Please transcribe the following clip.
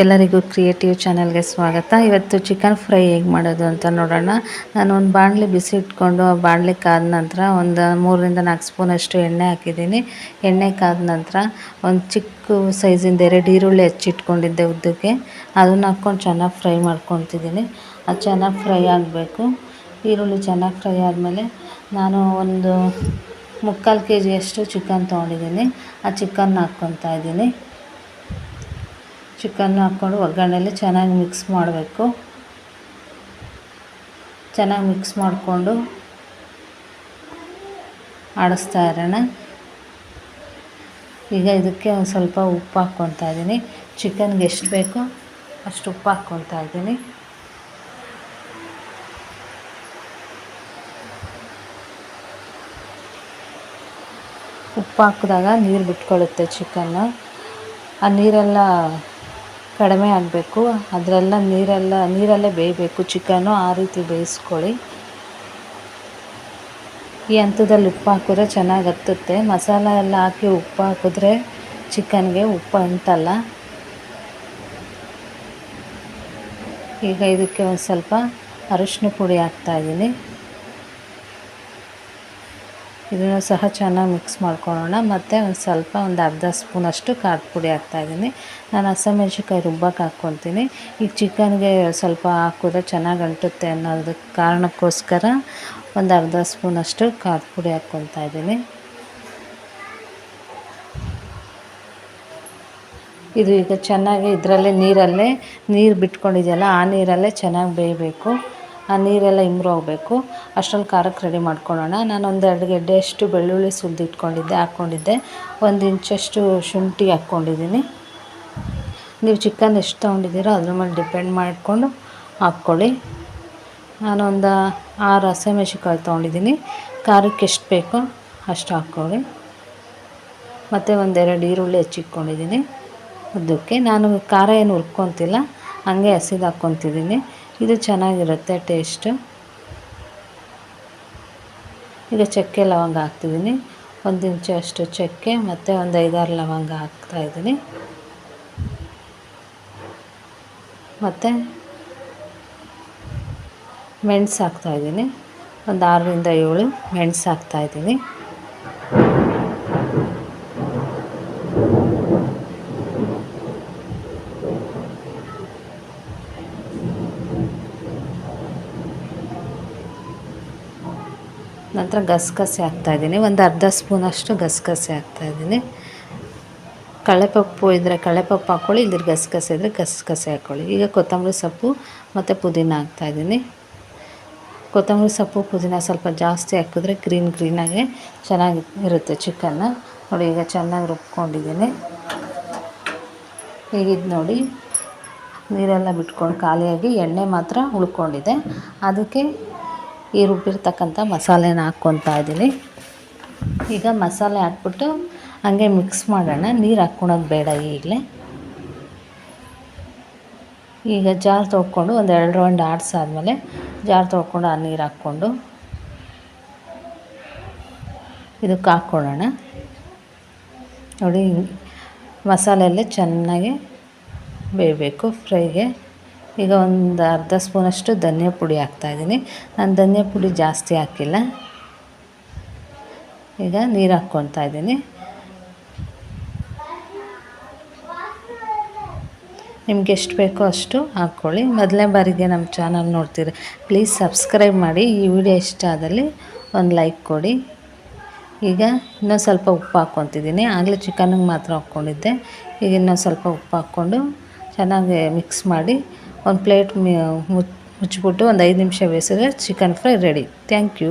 ಎಲ್ಲರಿಗೂ ಕ್ರಿಯೇಟಿವ್ ಚಾನಲ್ಗೆ ಸ್ವಾಗತ. ಇವತ್ತು ಚಿಕನ್ ಫ್ರೈ ಹೇಗೆ ಮಾಡೋದು ಅಂತ ನೋಡೋಣ. ನಾನು ಒಂದು ಬಾಣಲೆ ಬಿಸಿ ಇಟ್ಕೊಂಡು ಆ ಬಾಣಲೆ ಕಾದ ನಂತರ ಒಂದು ಮೂರರಿಂದ ನಾಲ್ಕು ಸ್ಪೂನಷ್ಟು ಎಣ್ಣೆ ಹಾಕಿದ್ದೀನಿ. ಎಣ್ಣೆ ಕಾದ ನಂತರ ಒಂದು ಚಿಕ್ಕ ಸೈಜಿಂದ ಎರಡು ಈರುಳ್ಳಿ ಹೆಚ್ಚಿಟ್ಕೊಂಡಿದ್ದೆ ಉದ್ದಕ್ಕೆ. ಅದನ್ನು ಹಾಕ್ಕೊಂಡು ಚೆನ್ನಾಗಿ ಫ್ರೈ ಮಾಡ್ಕೊತಿದ್ದೀನಿ. ಅದು ಚೆನ್ನಾಗಿ ಫ್ರೈ ಆಗಬೇಕು. ಈರುಳ್ಳಿ ಚೆನ್ನಾಗಿ ಫ್ರೈ ಆದಮೇಲೆ ನಾನು ಒಂದು ಮುಕ್ಕಾಲು ಕೆ ಜಿಯಷ್ಟು ಚಿಕನ್ ತೊಗೊಂಡಿದ್ದೀನಿ. ಆ ಚಿಕನ್ ಹಾಕ್ಕೊತಾ ಇದ್ದೀನಿ. ಚಿಕನ್ ಹಾಕ್ಕೊಂಡು ಒಗ್ಗರಣೆಯಲ್ಲಿ ಚೆನ್ನಾಗಿ ಮಿಕ್ಸ್ ಮಾಡಬೇಕು. ಚೆನ್ನಾಗಿ ಮಿಕ್ಸ್ ಮಾಡಿಕೊಂಡು ಆಡಿಸ್ತಾ ಇರೋಣ. ಈಗ ಇದಕ್ಕೆ ಒಂದು ಸ್ವಲ್ಪ ಉಪ್ಪು ಹಾಕ್ಕೊತಾ ಇದ್ದೀನಿ. ಚಿಕನ್ಗೆ ಎಷ್ಟು ಬೇಕೋ ಅಷ್ಟು ಉಪ್ಪು ಹಾಕ್ಕೊತಾ ಇದ್ದೀನಿ. ಉಪ್ಪು ಹಾಕಿದಾಗ ನೀರು ಬಿಟ್ಕೊಳ್ಳುತ್ತೆ ಚಿಕನ್ನು. ಆ ನೀರೆಲ್ಲ ಕಡಿಮೆ ಆಗಬೇಕು. ಅದರೆಲ್ಲ ನೀರೆಲ್ಲ, ನೀರಲ್ಲೇ ಬೇಯಬೇಕು. ಚಿಕನು ಆ ರೀತಿ ಬೇಯಿಸ್ಕೊಳ್ಳಿ. ಈ ಹಂತದಲ್ಲಿ ಉಪ್ಪು ಹಾಕಿದ್ರೆ ಚೆನ್ನಾಗಿ ಹತ್ತುತ್ತೆ. ಮಸಾಲ ಎಲ್ಲ ಹಾಕಿ ಉಪ್ಪು ಹಾಕಿದ್ರೆ ಚಿಕನ್ಗೆ ಉಪ್ಪು ಅಂಟಲ್ಲ ಈಗ ಇದಕ್ಕೆ ಒಂದು ಸ್ವಲ್ಪ ಅರಿಶಿನ ಪುಡಿ ಹಾಕ್ತಾಯಿದ್ದೀನಿ ಇದನ್ನು ಸಹ ಚೆನ್ನಾಗಿ ಮಿಕ್ಸ್ ಮಾಡ್ಕೊಳ್ಳೋಣ. ಮತ್ತು ಒಂದು ಸ್ವಲ್ಪ ಒಂದು ಅರ್ಧ ಸ್ಪೂನಷ್ಟು ಖಾರದ ಪುಡಿ ಹಾಕ್ತಾಯಿದ್ದೀನಿ ನಾನು ಹಸಿಮೆಣ್ಸಿನ್ಕಾಯಿ ರುಬ್ಬಕ್ಕೆ ಹಾಕ್ಕೊತೀನಿ ಈಗ ಚಿಕನ್ಗೆ ಸ್ವಲ್ಪ ಹಾಕಿದ್ರೆ ಚೆನ್ನಾಗಿ ಅಂಟುತ್ತೆ ಅನ್ನೋದಕ್ಕೆ ಕಾರಣಕ್ಕೋಸ್ಕರ ಒಂದು ಅರ್ಧ ಸ್ಪೂನಷ್ಟು ಖಾರದ ಪುಡಿ ಹಾಕ್ಕೊತಾ ಇದ್ದೀನಿ. ಇದು ಈಗ ಚೆನ್ನಾಗಿ ಇದರಲ್ಲೇ ನೀರಲ್ಲೇ ನೀರು ಬಿಟ್ಕೊಂಡಿದೆಯಲ್ಲ, ಆ ನೀರಲ್ಲೇ ಚೆನ್ನಾಗಿ ಬೇಯಬೇಕು. ಆ ನೀರೆಲ್ಲ ಇಮ್ರು ಆಗಬೇಕು. ಅಷ್ಟ್ರಲ್ಲಿ ಖಾರಕ್ಕೆ ರೆಡಿ ಮಾಡ್ಕೊಳ್ಳೋಣ. ನಾನು ಒಂದು ಎರಡು ಗೆಡ್ಡೆಯಷ್ಟು ಬೆಳ್ಳುಳ್ಳಿ ಸುಲಿದು ಇಟ್ಕೊಂಡಿದ್ದೆ, ಹಾಕ್ಕೊಂಡಿದ್ದೆ. ಒಂದು ಇಂಚಷ್ಟು ಶುಂಠಿ ಹಾಕ್ಕೊಂಡಿದ್ದೀನಿ. ನೀವು ಚಿಕನ್ ಎಷ್ಟು ತೊಗೊಂಡಿದ್ದೀರೋ ಅದ್ರ ಮೇಲೆ ಡಿಪೆಂಡ್ ಮಾಡಿಕೊಂಡು ಹಾಕ್ಕೊಳ್ಳಿ. ನಾನೊಂದು ಆರು ಹಸಿಮೆಣ್ಸಿನ್ಕಾಯಿ ತೊಗೊಂಡಿದ್ದೀನಿ. ಖಾರಕ್ಕೆ ಎಷ್ಟು ಬೇಕೋ ಅಷ್ಟು ಹಾಕ್ಕೊಳ್ಳಿ. ಮತ್ತು ಒಂದೆರಡು ಈರುಳ್ಳಿ ಹೆಚ್ಚಿಟ್ಕೊಂಡಿದ್ದೀನಿ. ಉದ್ದಕ್ಕೆ. ನಾನು ಖಾರ ಏನು ಹುರ್ಕೊತಿಲ್ಲ, ಹಂಗೆ ಹಸಿದು ಹಾಕ್ಕೊತಿದ್ದೀನಿ. ಇದು ಚೆನ್ನಾಗಿರುತ್ತೆ ಟೇಸ್ಟು. ಈಗ ಚಕ್ಕೆ ಲವಂಗ ಹಾಕ್ತಿದ್ದೀನಿ. ಒಂದು ಇಂಚಷ್ಟು ಚಕ್ಕೆ ಮತ್ತು ಒಂದು ಐದಾರು ಲವಂಗ ಹಾಕ್ತಾಯಿದ್ದೀನಿ ಮತ್ತು ಮೆಣಸು ಹಾಕ್ತಾಯಿದ್ದೀನಿ ಒಂದು ಆರರಿಂದ ಏಳು ಮೆಣಸು ಹಾಕ್ತಾಯಿದ್ದೀನಿ ನಂತರ ಗಸಗಸೆ ಹಾಕ್ತಾಯಿದ್ದೀನಿ ಒಂದು ಅರ್ಧ ಸ್ಪೂನಷ್ಟು ಗಸಗಸೆ ಹಾಕ್ತಾಯಿದ್ದೀನಿ ಕಳೆಪಪ್ಪು ಇದ್ದರೆ ಕಳೆಪಪ್ಪು ಹಾಕ್ಕೊಳ್ಳಿ ಇಲ್ದಿರ ಗಸಗಸೆ ಇದ್ದರೆ ಗಸಗಸೆ ಹಾಕ್ಕೊಳ್ಳಿ. ಈಗ ಕೊತ್ತಂಬರಿ ಸೊಪ್ಪು ಮತ್ತು ಪುದೀನ ಹಾಕ್ತಾಯಿದ್ದೀನಿ ಕೊತ್ತಂಬರಿ ಸೊಪ್ಪು, ಪುದೀನ ಸ್ವಲ್ಪ ಜಾಸ್ತಿ ಹಾಕಿದ್ರೆ ಗ್ರೀನ್ ಗ್ರೀನಾಗೆ ಚೆನ್ನಾಗಿ ಇರುತ್ತೆ ಚಿಕನ್ನ. ನೋಡಿ, ಈಗ ಚೆನ್ನಾಗಿ ರುಬ್ಕೊಂಡಿದ್ದೀನಿ. ಈಗಿದ್ದು ನೋಡಿ, ನೀರೆಲ್ಲ ಬಿಟ್ಕೊಂಡು ಖಾಲಿಯಾಗಿ ಎಣ್ಣೆ ಮಾತ್ರ ಉಳ್ಕೊಂಡಿದೆ. ಅದಕ್ಕೆ ಈ ರುಬ್ಬಿರ್ತಕ್ಕಂಥ ಮಸಾಲೆನ ಹಾಕ್ಕೊತಾ ಇದ್ದೀನಿ. ಈಗ ಮಸಾಲೆ ಹಾಕ್ಬಿಟ್ಟು ಹಂಗೆ ಮಿಕ್ಸ್ ಮಾಡೋಣ. ನೀರು ಹಾಕ್ಕೊಳೋದು ಬೇಡ ಈಗಲೇ. ಈಗ ಜಾರ್ ತೊಳ್ಕೊಂಡು ಒಂದು ಎರಡು ರೌಂಡ್ ಆಡಿಸಾದ್ಮೇಲೆ ಜಾರ್ ತೊಳ್ಕೊಂಡು ಆ ನೀರು ಹಾಕ್ಕೊಂಡು ಇದಕ್ಕೆ ಹಾಕ್ಕೊಳ್ಳೋಣ. ನೋಡಿ, ಮಸಾಲೆಯಲ್ಲೇ ಚೆನ್ನಾಗಿ ಬೇಯಬೇಕು, ಫ್ರೈಗೆ. ಈಗ ಒಂದು ಅರ್ಧ ಸ್ಪೂನಷ್ಟು ಧನಿಯಾ ಪುಡಿ ಹಾಕ್ತಾಯಿದ್ದೀನಿ ನಾನು ಧನಿಯಾ ಪುಡಿ ಜಾಸ್ತಿ ಹಾಕಿಲ್ಲ. ಈಗ ನೀರು ಹಾಕ್ಕೊತಾ ಇದ್ದೀನಿ. ನಿಮ್ಗೆ ಎಷ್ಟು ಬೇಕೋ ಅಷ್ಟು ಹಾಕ್ಕೊಳ್ಳಿ. ಮೊದಲನೇ ಬಾರಿಗೆ ನಮ್ಮ ಚಾನಲ್ ನೋಡ್ತೀರಿ ಪ್ಲೀಸ್ ಸಬ್ಸ್ಕ್ರೈಬ್ ಮಾಡಿ. ಈ ವಿಡಿಯೋ ಇಷ್ಟ ಆದಲ್ಲಿ ಒಂದು ಲೈಕ್ ಕೊಡಿ. ಈಗ ಇನ್ನೊಂದು ಸ್ವಲ್ಪ ಉಪ್ಪು ಹಾಕ್ಕೊತಿದ್ದೀನಿ. ಆಗಲೇ ಚಿಕನಿಗೆ ಮಾತ್ರ ಹಾಕ್ಕೊಂಡಿದ್ದೆ. ಈಗ ಇನ್ನೊಂದು ಸ್ವಲ್ಪ ಉಪ್ಪು ಹಾಕ್ಕೊಂಡು ಚೆನ್ನಾಗಿ ಮಿಕ್ಸ್ ಮಾಡಿ ಒಂದು ಪ್ಲೇಟ್ ಮುಚ್ಚಿಬಿಟ್ಟು ಒಂದು ಐದು ನಿಮಿಷ ಬೇಯಿಸಿದ್ರೆ chicken fry ready. Thank you.